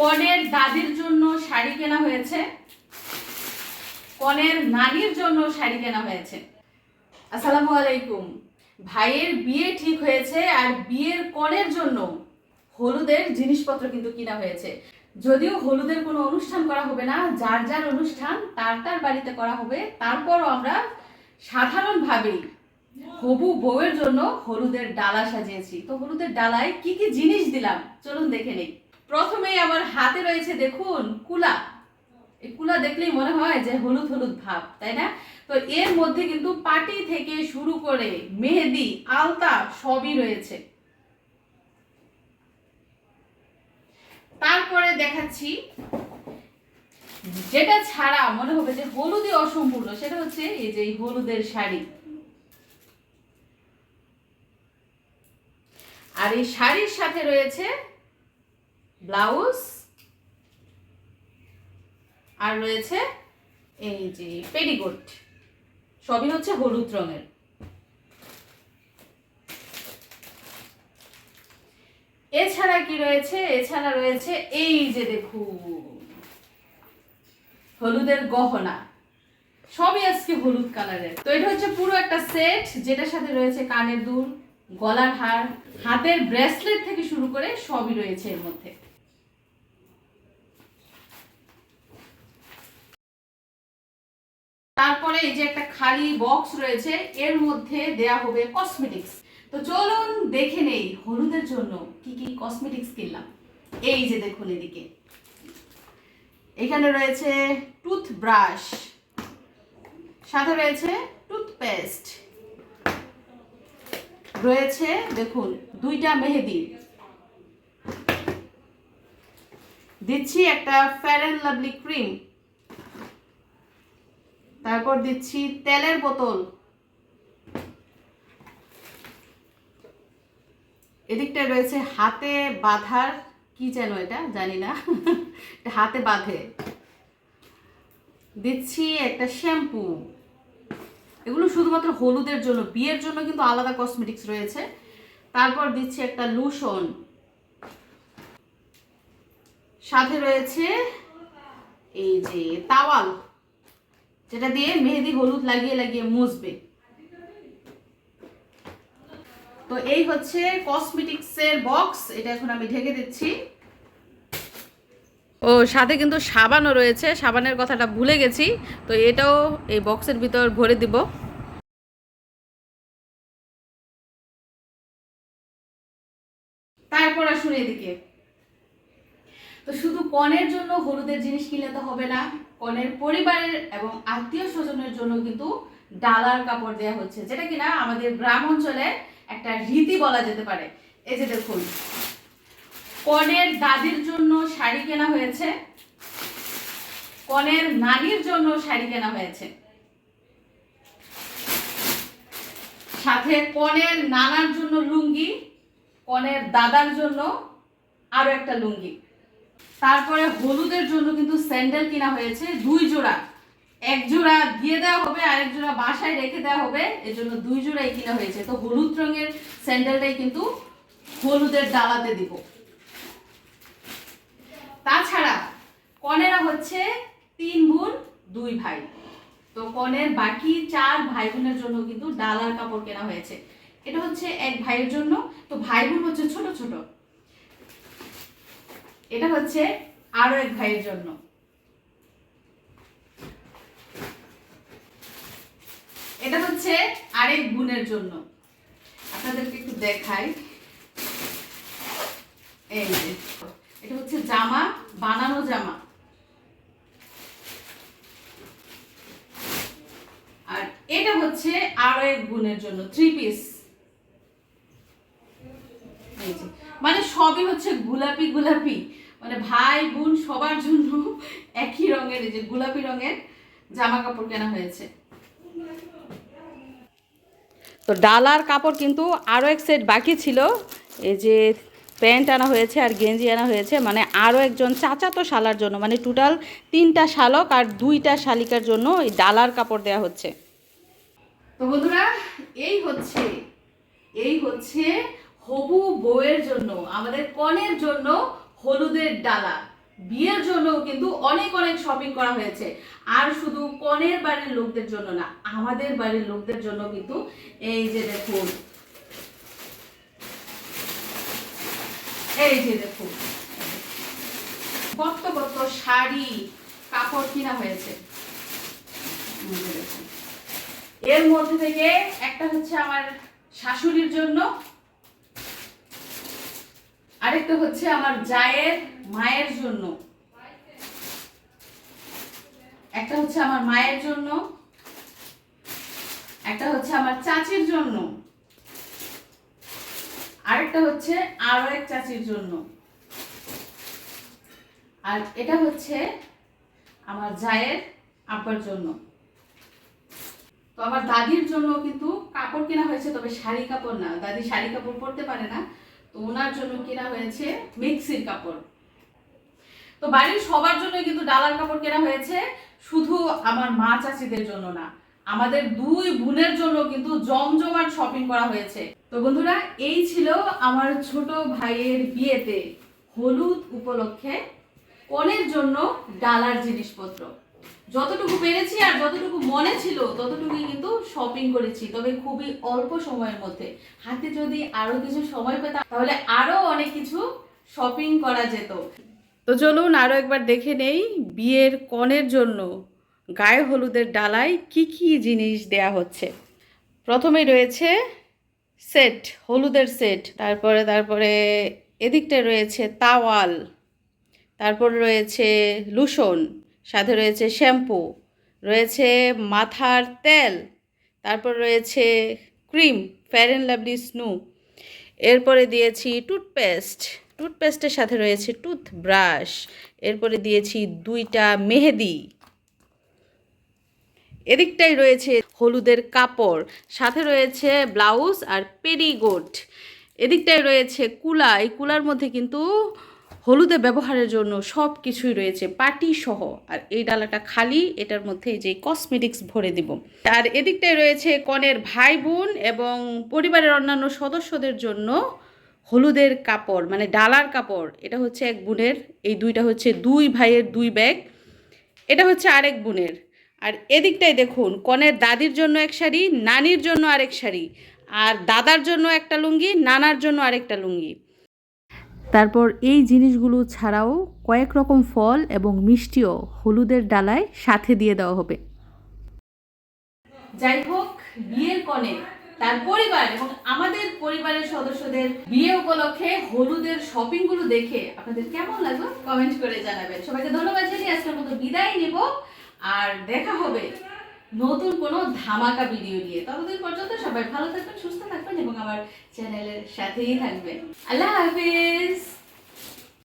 কনের দাদির জন্য শাড়ি কেনা হয়েছে। কনের নানির জন্য শাড়ি কেনা হয়েছে। আসসালামু আলাইকুম। ভাইয়ের বিয়ে ঠিক হয়েছে আর বিয়ের কনের জন্য হলুদের জিনিসপত্র কিন্তু কিনা হয়েছে। যদিও হলুদের কোনো অনুষ্ঠান করা হবে না, যার যার অনুষ্ঠান তার তার বাড়িতে করা হবে, তারপরও আমরা সাধারণভাবেই হবু বউয়ের জন্য হলুদের ডালা সাজিয়েছি। তো হলুদের ডালায় কি কি জিনিস দিলাম? চলুন দেখে নেই। প্রথমেই আমার হাতে রয়েছে দেখুন কুলা। এই কুলা দেখলেই মনে হয় যে হলুদ হলুদ ভাব, তাই না? তো এর মধ্যে কিন্তু পাটি থেকে শুরু করে মেহেদি, আলতা সবই রয়েছে। তারপরে দেখাচ্ছি, যেটা ছাড়া মনে হবে যে হলুদই অসম্পূর্ণ, সেটা হচ্ছে এই যে হলুদের শাড়ি। আর এই শাড়ির সাথে রয়েছে ব্লাউজ। আর রয়েছে এই যে পেডিকোট সবই হচ্ছে হলুদ রঙের। এছাড়া কি রয়েছে? এছাড়া রয়েছে এই যে দেখুন, হলুদের গহনা। সবই আজকে হলুদ কালারের। তো এটা হচ্ছে পুরো একটা সেট, যেটার সাথে রয়েছে কানের দুল, গলার হার, হাতের ব্রেসলেট থেকে শুরু করে সবই রয়েছে এর মধ্যে। তারপরে এই যে একটা খালি বক্স রয়েছে, এর মধ্যে দেয়া হবে কসমেটিক্স তো চলুন দেখে নেই হলুদের জন্য কি কি কসমেটিক্স কিনলাম। এই যে দেখুন এদিকে। এখানে রয়েছে টুথব্রাশ সাথে রয়েছে টুথপেস্ট রয়েছে দেখুন দুইটা মেহেদি। দিচ্ছি একটা ফেয়ার অ্যান্ড লাভলি ক্রিম তারপর দিচ্ছি তেলের বোতল। এদিকটায় রয়েছে হাতে বাঁধার, কি যেন এটা, জানি না। হাতে বাঁধে। দিচ্ছি একটা শ্যাম্পু। এগুলো শুধুমাত্র হলুদের জন্য, বিয়ের জন্য কিন্তু আলাদা কসমেটিক্স রয়েছে। তারপর দিচ্ছি একটা লুশন সাথে রয়েছে এই যে তাওয়াল যেটা দিয়ে মেহেদি হলুদ লাগিয়ে লাগিয়ে মুছবে। তো এই হচ্ছে কসমেটিক্সের বক্স এটা এখন আমি ঢেকে দিচ্ছি। ও, সাথে কিন্তু সাবানও রয়েছে, সাবানের কথাটা ভুলে গেছি, তো এটাও এই বক্সের ভিতর ভরে দিব। তারপর আসুন এদিকে। কনের জন্য হলুদের জিনিস কিনে তো হবে না। কনের পরিবারের এবং আত্মীয় স্বজনের জন্য কিন্তু ডালার কাপড় দেওয়া হচ্ছে, যেটা কিনা আমাদের গ্রাম অঞ্চলে একটা রীতি বলা যেতে পারে। এই যে দেখুন, কনের দাদির জন্য শাড়ি কেনা হয়েছে, কনের নানির জন্য শাড়ি কেনা হয়েছে। সাথে কনের নানার জন্য লুঙ্গি, কনের দাদার জন্য আরও একটা লুঙ্গি। তারপরে হলুদের জন্য কিন্তু স্যান্ডেল কিনা হয়েছে, দুই জোড়া। এক জোড়া দিয়ে দেওয়া হবে আর এক জোড়া বাসায় রেখে দেওয়া হবে এর জন্য দুই জোড়াই কিনা হয়েছে। তো হলুদ রঙের স্যান্ডেলটাই কিন্তু হলুদের ডালাতে দিব। তাছাড়া কনেরা হচ্ছে তিন বোন, দুই ভাই। তো কনের বাকি চার ভাই বোনের জন্য কিন্তু ডালার কাপড় কেনা হয়েছে। এটা হচ্ছে এক ভাইয়ের জন্য। তো ভাই বোন হচ্ছে ছোট ছোট। এটা হচ্ছে আরও এক ভাইয়ের জন্য। এটা হচ্ছে আরেক বোনের জন্য। আপনাদেরকে একটু দেখাই। এটা হচ্ছে জামা, বানানো জামা। আর এটা হচ্ছে আরও এক বোনের জন্য থ্রি পিস মানে সবই হচ্ছে গোলাপি গোলাপি। মানে ভাই, বোন সবার জন্য একই রঙের, এই যে গোলাপি রঙের জামা কাপড় কেনা হয়েছে। তো ডালার কাপড় কিন্তু আরও এক সেট বাকি ছিল। এই যে প্যান্ট আনা হয়েছে আর গেঞ্জি আনা হয়েছে। মানে আরও একজন চাচাতো শালার জন্য মানে টোটাল তিনটা শালক আর দুইটা শালিকার জন্য এই ডালার কাপড় দেওয়া হচ্ছে। তো বন্ধুরা, এই হচ্ছে এই হচ্ছে হবু বউয়ের জন্য, আমাদের কনের জন্য হলুদের ডালা। বিয়ের জন্য কিন্তু অনেক অনেক শপিং করা হয়েছে। আর শুধু কনের বাড়ির লোকদের জন্য না, আমাদের বাড়ির লোকদের জন্য কিন্তু এই যে দেখুন। এই যে দেখুন। কত কত শাড়ি, কাপড় কিনা হয়েছে। এর মধ্যে থেকে একটা হচ্ছে আমার শাশুড়ির জন্য আরেকটা হচ্ছে আমার জায়ের মায়ের জন্য। একটা হচ্ছে আমার মায়ের জন্য, একটা হচ্ছে আমার চাচির জন্য, আরেকটা হচ্ছে আরও এক চাচির জন্য। আর এটা হচ্ছে আমার জায়ের আব্বার জন্য। তো আমার দাদির জন্য কিন্তু কাপড় কেনা হয়েছে, তবে শাড়ি কাপড় না। দাদি শাড়ি কাপড় পরতে পারে না। তো ওনার জন্য কেনা হয়েছে মিক্সির কাপড়। তো বাড়ির সবার জন্য কিন্তু ডালার কাপড় কেনা হয়েছে, শুধু আমার মা চাচিদের জন্য না, আমাদের দুই বোনের জন্য কিন্তু জমজমাট শপিং করা হয়েছে। তো বন্ধুরা, এই ছিল আমার ছোট ভাইয়ের বিয়েতে হলুদ উপলক্ষে কনের জন্য ডালার জিনিসপত্র। যতটুকু পেরেছি আর যতটুকু মনে ছিল, ততটুকুই কিন্তু শপিং করেছি, তবে খুবই অল্প সময়ের মধ্যে। হাতে যদি আরও কিছু সময় পেতাম, তাহলে আরও অনেক কিছু শপিং করা যেত। তো চলুন আরও একবার দেখে নেই, বিয়ের কনের জন্য গায়ে হলুদের ডালায় কি কি জিনিস দেয়া হচ্ছে। প্রথমে রয়েছে সেট হলুদের সেট তারপরে তারপরে এদিকটায় রয়েছে তাওয়াল, তারপর রয়েছে লুশন। সাথে রয়েছে শ্যাম্পু, রয়েছে মাথার তেল, তারপর রয়েছে cream, fair and lovely snow. এরপরে দিয়েছি টুথপেস্ট, টুথপেস্টের সাথে রয়েছে টুথব্রাশ, এরপরে দিয়েছি দুইটা মেহেদি। এদিকটাই রয়েছে হলুদের কাপড়, সাথে রয়েছে ব্লাউজ আর পেরিগোট এদিকটায় রয়েছে কুলা, এই কুলার মধ্যে কিন্তু হলুদে ব্যবহারের জন্য সব কিছুই রয়েছে পাটি সহ আর এই ডালাটা খালি, এটার মধ্যে যে কসমেটিক্স ভরে দিব। আর এদিকটায় রয়েছে কনের ভাই বোন এবং পরিবারের অন্যান্য সদস্যদের জন্য হলুদের কাপড় মানে ডালার কাপড়। এটা হচ্ছে এক বোনের, এই দুইটা হচ্ছে দুই ভাইয়ের দুই ব্যাগ। এটা হচ্ছে আরেক বোনের। আর এদিকটায় দেখুন, কনের দাদির জন্য এক শাড়ি, নানির জন্য আরেক শাড়ি। আর দাদার জন্য একটা লুঙ্গি, নানার জন্য আরেকটা লুঙ্গি। তারপর এই জিনিসগুলো ছাড়াও কয়েক রকম ফল এবং মিষ্টিও হলুদের ডালায় সাথে দিয়ে দেওয়া হবে। যাই হোক, বিয়ের কনে তার পরিবার এবং আমাদের পরিবারের সদস্যদের বিয়ে উপলক্ষে হলুদের শপিংগুলো দেখে আপনাদের কেমন লাগল? কমেন্ট করে জানাবেন। সবাইকে ধন্যবাদ জানিয়ে আজকের মতো বিদায় নেব, আর দেখা হবে নতুন কোনো ধামাকা ভিডিও নিয়ে। ততদিন পর্যন্ত সবাই ভালো থাকবেন, সুস্থ থাকবেন এবং আমার চ্যানেলের সাথেই থাকবেন। আল্লাহ হাফিজ!